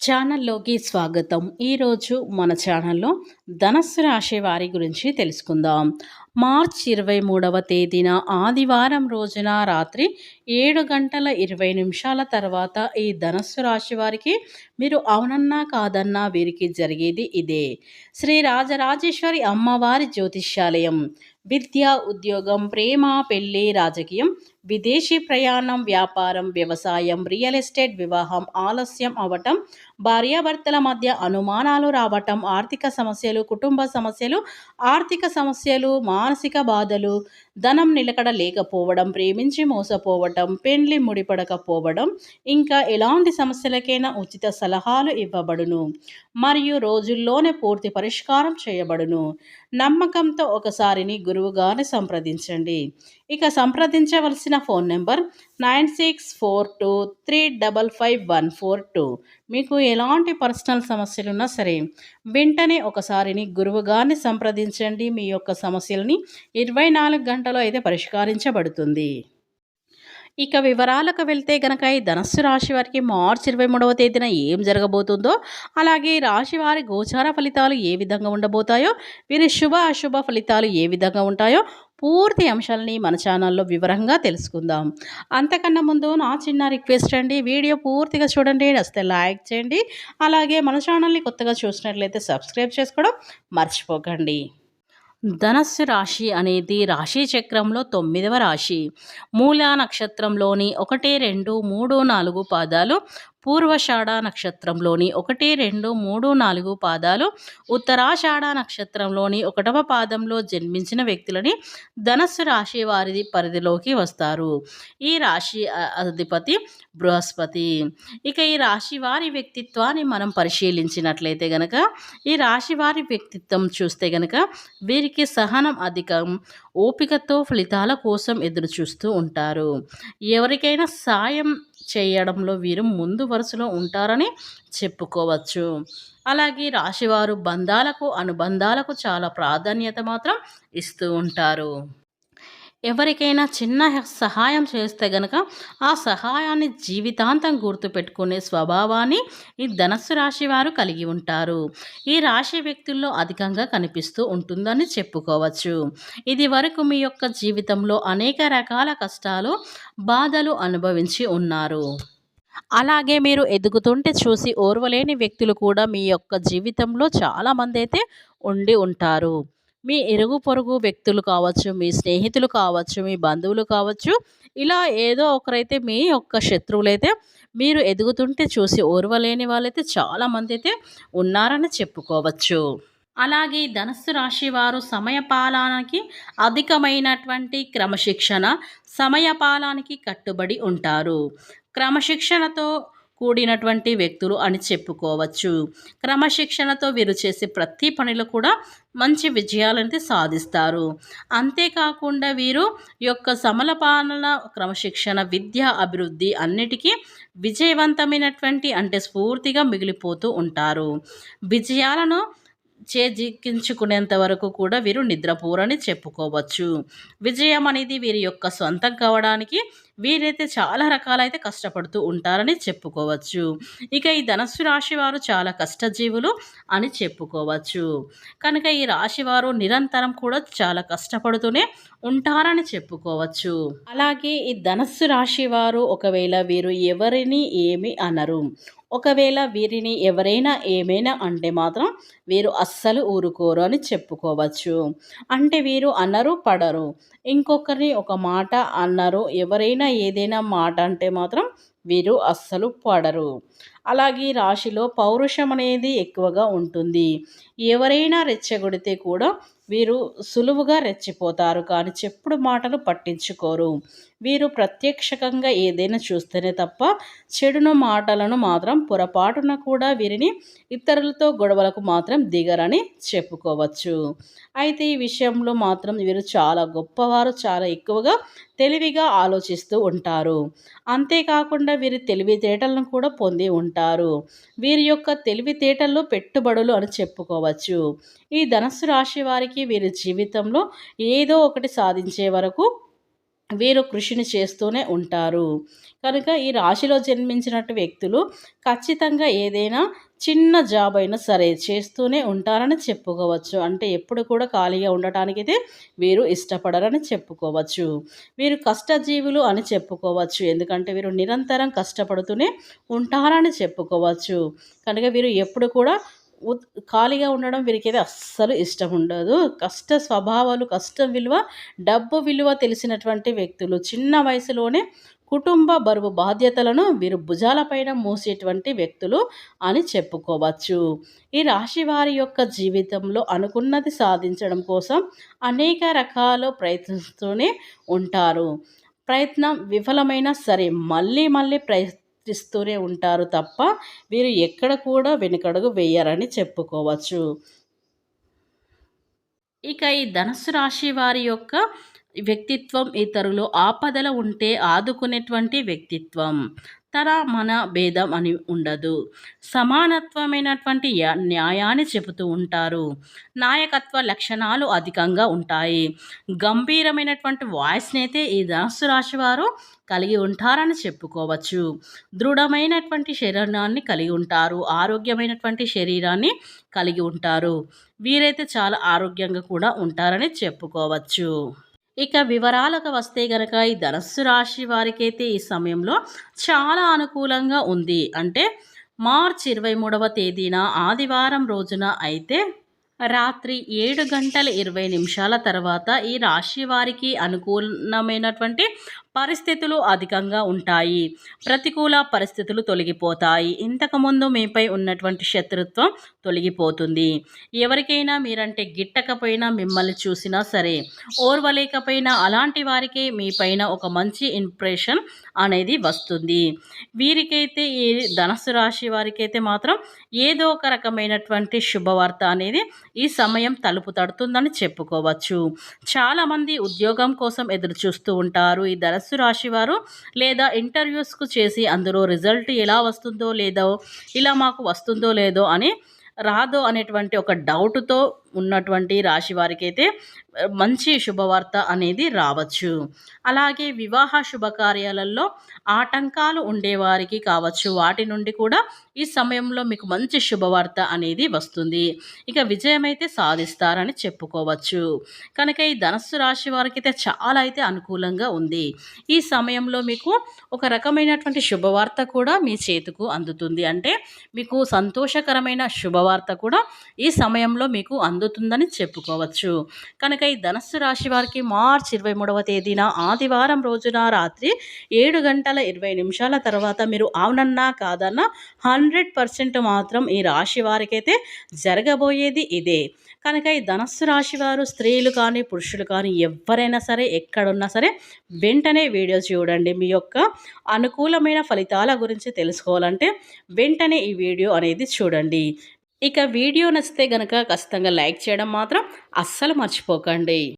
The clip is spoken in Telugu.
ఛానల్లోకి స్వాగతం. ఈరోజు మన ఛానల్లో ధనస్సు రాశి వారి గురించి తెలుసుకుందాం. మార్చ్ ఇరవై మూడవ తేదీన ఆదివారం రోజున రాత్రి ఏడు గంటల ఇరవై నిమిషాల తర్వాత ఈ ధనస్సు రాశి వారికి మీరు అవునన్నా కాదన్నా వీరికి జరిగేది ఇదే. శ్రీ రాజరాజేశ్వరి అమ్మవారి జ్యోతిష్యాలయం. విద్య ఉద్యోగం ప్రేమ పెళ్ళి రాజకీయం విదేశీ ప్రయాణం వ్యాపారం వ్యవసాయం రియల్ ఎస్టేట్ వివాహం ఆలస్యం అవటం భార్యాభర్తల మధ్య అనుమానాలు రావటం ఆర్థిక సమస్యలు కుటుంబ సమస్యలు ఆర్థిక సమస్యలు మానసిక బాధలు ధనం నిలకడ లేకపోవడం ప్రేమించి మోసపోవటం పెండ్లి ముడిపడకపోవడం ఇంకా ఎలాంటి సమస్యలకైనా ఉచిత సలహాలు ఇవ్వబడును. మరియు రోజుల్లోనే పూర్తి పరిష్కారం చేయబడును. నమ్మకంతో ఒకసారిని గురువుగారిని సంప్రదించండి. ఇక సంప్రదించవలసిన phone number nine six four two three double five one four two. మీకు ఎలాంటి పర్సనల్ సమస్యలున్నా సరే వెంటనే ఒకసారిని గురువుగారిని సంప్రదించండి. మీ యొక్క సమస్యలని ఇరవై నాలుగు గంటలో అయితే పరిష్కరించబడుతుంది. ఇక వివరాలకు వెళ్తే గనక ఈ ధనస్సు రాశి వారికి మార్చి ఇరవై మూడవ తేదీన ఏం జరగబోతుందో అలాగే రాశి వారి గోచార ఫలితాలు ఏ విధంగా ఉండబోతాయో వీరి శుభ అశుభ ఫలితాలు ఏ విధంగా ఉంటాయో పూర్తి అంశాలని మన ఛానల్లో వివరంగా తెలుసుకుందాం. అంతకన్నా ముందు నా చిన్న రిక్వెస్ట్ అండి వీడియో పూర్తిగా చూడండి వస్తే లైక్ చేయండి అలాగే మన ఛానల్ని కొత్తగా చూసినట్లయితే సబ్స్క్రైబ్ చేసుకోవడం మర్చిపోకండి. ధనస్సు రాశి అనేది రాశి చక్రంలో తొమ్మిదవ రాశి. మూలా నక్షత్రంలోని ఒకటి రెండు మూడు నాలుగు పాదాలు పూర్వషాఢ నక్షత్రంలోని ఒకటి రెండు మూడు నాలుగు పాదాలు ఉత్తరాషాఢ నక్షత్రంలోని ఒకటవ పాదంలో జన్మించిన వ్యక్తులని ధనస్సు రాశి వారి పరిధిలోకి వస్తారు. ఈ రాశి అధిపతి బృహస్పతి. ఇక ఈ రాశి వారి వ్యక్తిత్వాన్ని మనం పరిశీలించినట్లయితే గనక ఈ రాశి వారి వ్యక్తిత్వం చూస్తే గనక వీరికి సహనం అధికం ఓపికతో ఫలితాల కోసం ఎదురు చూస్తూ ఉంటారు. ఎవరికైనా సాయం చేయడంలో వీరు ముందు వరుసలో ఉంటారని చెప్పుకోవచ్చు. అలాగే రాశివారు బంధాలకు అనుబంధాలకు చాలా ప్రాధాన్యత మాత్రం ఇస్తూ ఉంటారు. ఎవరికైనా చిన్న సహాయం చేస్తే గనక ఆ సహాయాన్ని జీవితాంతం గుర్తుపెట్టుకునే స్వభావాన్ని ఈ ధనస్సు రాశి వారు కలిగి ఉంటారు. ఈ రాశి వ్యక్తుల్లో అధికంగా కనిపిస్తూ ఉంటుందని చెప్పుకోవచ్చు. ఇది వరకు మీ యొక్క జీవితంలో అనేక రకాల కష్టాలు బాధలు అనుభవించి ఉన్నారు. అలాగే మీరు ఎదుగుతుంటే చూసి ఓర్వలేని వ్యక్తులు కూడా మీ యొక్క జీవితంలో చాలామంది అయితే ఉండి ఉంటారు. మీ ఇరుగు పొరుగు వ్యక్తులు కావచ్చు మీ స్నేహితులు కావచ్చు మీ బంధువులు కావచ్చు ఇలా ఏదో ఒకరైతే మీ యొక్క శత్రువులైతే మీరు ఎదుగుతుంటే చూసి ఓర్వలేని వాళ్ళైతే చాలామంది అయితే ఉన్నారని చెప్పుకోవచ్చు. అలాగే ధనస్సు రాశి వారు సమయపాలనకి అధికమైనటువంటి క్రమశిక్షణ సమయపాలానికి కట్టుబడి ఉంటారు. క్రమశిక్షణతో కూడినటువంటి వ్యక్తులు అని చెప్పుకోవచ్చు. క్రమశిక్షణతో వీరు చేసే ప్రతి పనిలో కూడా మంచి విజయాలైతే సాధిస్తారు. అంతేకాకుండా వీరు యొక్క సమలపాలన క్రమశిక్షణ విద్య అభివృద్ధి అన్నిటికీ విజయవంతమైనటువంటి అంటే స్ఫూర్తిగా మిగిలిపోతూ ఉంటారు. విజయాలను చేజిక్కించుకునేంత వరకు కూడా వీరు నిద్రపోరని చెప్పుకోవచ్చు. విజయం అనేది వీరి యొక్క సొంతం కావడానికి వీరైతే చాలా రకాలైతే కష్టపడుతూ ఉంటారని చెప్పుకోవచ్చు. ఇక ఈ ధనస్సు రాశి వారు చాలా కష్టజీవులు అని చెప్పుకోవచ్చు. కనుక ఈ రాశి వారు నిరంతరం కూడా చాలా కష్టపడుతూనే ఉంటారని చెప్పుకోవచ్చు. అలాగే ఈ ధనస్సు రాశి వారు ఒకవేళ వీరు ఎవరిని ఏమి అనరు. ఒకవేళ వీరిని ఎవరైనా ఏమైనా అంటే మాత్రం వీరు అస్సలు ఊరుకోరు అని చెప్పుకోవచ్చు. అంటే వీరు అనరు పడరు. ఇంకొకరిని ఒక మాట అన్నారు. ఎవరైనా ఏదైనా మాట అంటే మాత్రం వీరు అస్సలు పడరు. అలాగే రాశిలో పౌరుషం అనేది ఎక్కువగా ఉంటుంది. ఎవరైనా రెచ్చగొడితే కూడా వీరు సులువుగా రెచ్చిపోతారు. కానీ చెప్పుడు మాటలు పట్టించుకోరు. వీరు ప్రత్యక్షకంగా ఏదైనా చూస్తేనే తప్ప చెడును మాటలను మాత్రం పొరపాటున కూడా వీరిని ఇతరులతో గొడవలకు మాత్రం దిగరని చెప్పుకోవచ్చు. అయితే ఈ విషయంలో మాత్రం వీరు చాలా గొప్పవారు చాలా ఎక్కువగా తెలివిగా ఆలోచిస్తూ ఉంటారు. అంతేకాకుండా వీరి తెలివితేటలను కూడా పొంది ఉంటారు. వీరి యొక్క తెలివితేటల్లో పెట్టుబడులు అని చెప్పుకోవచ్చు. ఈ ధనస్సు రాశి వారికి వీరి జీవితంలో ఏదో ఒకటి సాధించే వరకు వీరు కృషిని చేస్తూనే ఉంటారు. కనుక ఈ రాశిలో జన్మించినట్టు వ్యక్తులు ఖచ్చితంగా ఏదైనా చిన్న జాబ్ అయినా సరే చేస్తూనే ఉంటారని చెప్పుకోవచ్చు. అంటే ఎప్పుడు కూడా ఖాళీగా ఉండటానికైతే వీరు ఇష్టపడరని చెప్పుకోవచ్చు. వీరు కష్టజీవులు అని చెప్పుకోవచ్చు. ఎందుకంటే వీరు నిరంతరం కష్టపడుతూనే ఉంటారని చెప్పుకోవచ్చు. కనుక వీరు ఎప్పుడు కూడా ఖాళీగా ఉండడం వీరికైతే అస్సలు ఇష్టం ఉండదు. కష్ట స్వభావాలు కష్టం విలువ డబ్బు విలువ తెలిసినటువంటి వ్యక్తులు. చిన్న వయసులోనే కుటుంబ బరువు బాధ్యతలను వీరు భుజాలపైన మోసేటువంటి వ్యక్తులు అని చెప్పుకోవచ్చు. ఈ రాశి వారి యొక్క జీవితంలో అనుకున్నది సాధించడం కోసం అనేక రకాల ప్రయత్నిస్తూనే ఉంటారు. ప్రయత్నం విఫలమైనా సరే మళ్ళీ మళ్ళీ ప్రయత్ ప్రయత్నిస్తూనే ఉంటారు తప్ప వీరు ఎక్కడ కూడా వెనుకడుగు వేయరని చెప్పుకోవచ్చు. ఇక ఈ ధనుసు రాశి వారి యొక్క వ్యక్తిత్వం ఇతరులు ఆపదల ఉంటే ఆదుకునేటువంటి వ్యక్తిత్వం. తర మన భేదం అని ఉండదు. సమానత్వమైనటువంటి న్యాయాన్ని చెబుతూ ఉంటారు. నాయకత్వ లక్షణాలు అధికంగా ఉంటాయి. గంభీరమైనటువంటి వాయిస్ని అయితే ఈ ధనస్సు రాశి వారు కలిగి ఉంటారని చెప్పుకోవచ్చు. దృఢమైనటువంటి శరీరాన్ని కలిగి ఉంటారు. ఆరోగ్యమైనటువంటి శరీరాన్ని కలిగి ఉంటారు. వీరైతే చాలా ఆరోగ్యంగా కూడా ఉంటారని చెప్పుకోవచ్చు. ఇక వివరాలకు వస్తే గనక ఈ ధనస్సు రాశి వారికైతే ఈ సమయంలో చాలా అనుకూలంగా ఉంది. అంటే మార్చ్ ఇరవై మూడవ తేదీన ఆదివారం రోజున అయితే రాత్రి ఏడు గంటల ఇరవై నిమిషాల తర్వాత ఈ రాశి వారికి అనుకూలమైనటువంటి పరిస్థితులు అధికంగా ఉంటాయి. ప్రతికూల పరిస్థితులు తొలగిపోతాయి. ఇంతకుముందు మీపై ఉన్నటువంటి శత్రుత్వం తొలగిపోతుంది. ఎవరికైనా మీరంటే గిట్టకపోయినా మిమ్మల్ని చూసినా సరే ఓర్వలేకపోయినా అలాంటి వారికి మీ పైన ఒక మంచి ఇంప్రెషన్ అనేది వస్తుంది. వీరికైతే ఈ ధనస్సు రాశి వారికైతే మాత్రం ఏదో ఒక రకమైనటువంటి శుభవార్త అనేది ఈ సమయం తలుపు తడుతుందని చెప్పుకోవచ్చు. చాలామంది ఉద్యోగం కోసం ఎదురు చూస్తూ ఉంటారు. ఈ ధనస్సు ధనస్సు రాశి వారు లేదా ఇంటర్వ్యూస్కు చేసి అందులో రిజల్ట్ ఎలా వస్తుందో లేదో ఇలా మాకు వస్తుందో లేదో అని రాదో అనేటువంటి ఒక డౌట్తో ఉన్నటువంటి రాశి వారికి అయితే మంచి శుభవార్త అనేది రావచ్చు. అలాగే వివాహ శుభకార్యాలలో ఆటంకాలు ఉండేవారికి కావచ్చు. వాటి నుండి కూడా ఈ సమయంలో మీకు మంచి శుభవార్త అనేది వస్తుంది. ఇక విజయం అయితే సాధిస్తారని చెప్పుకోవచ్చు. కనుక ఈ ధనస్సు రాశి వారికి అయితే చాలా అయితే అనుకూలంగా ఉంది. ఈ సమయంలో మీకు ఒక రకమైనటువంటి శుభవార్త కూడా మీ చేతుకు అందుతుంది. అంటే మీకు సంతోషకరమైన శుభవార్త కూడా ఈ సమయంలో మీకు అందు అందుతుందని చెప్పుకోవచ్చు. కనుక ఈ ధనస్సు రాశి వారికి మార్చి ఇరవై మూడవ తేదీన ఆదివారం రోజున రాత్రి ఏడు గంటల ఇరవై నిమిషాల తర్వాత మీరు అవునన్నా కాదన్నా హండ్రెడ్ పర్సెంట్ మాత్రం ఈ రాశి వారికైతే జరగబోయేది ఇదే. కనుక ఈ ధనస్సు రాశి వారు స్త్రీలు కానీ పురుషులు కానీ ఎవరైనా సరే ఎక్కడున్నా సరే వెంటనే వీడియో చూడండి. మీ యొక్క అనుకూలమైన ఫలితాల గురించి తెలుసుకోవాలంటే వెంటనే ఈ వీడియో అనేది చూడండి. ఇక వీడియో నచ్చితే గనక ఖచ్చితంగా లైక్ చేయడం మాత్రం అస్సలు మర్చిపోకండి.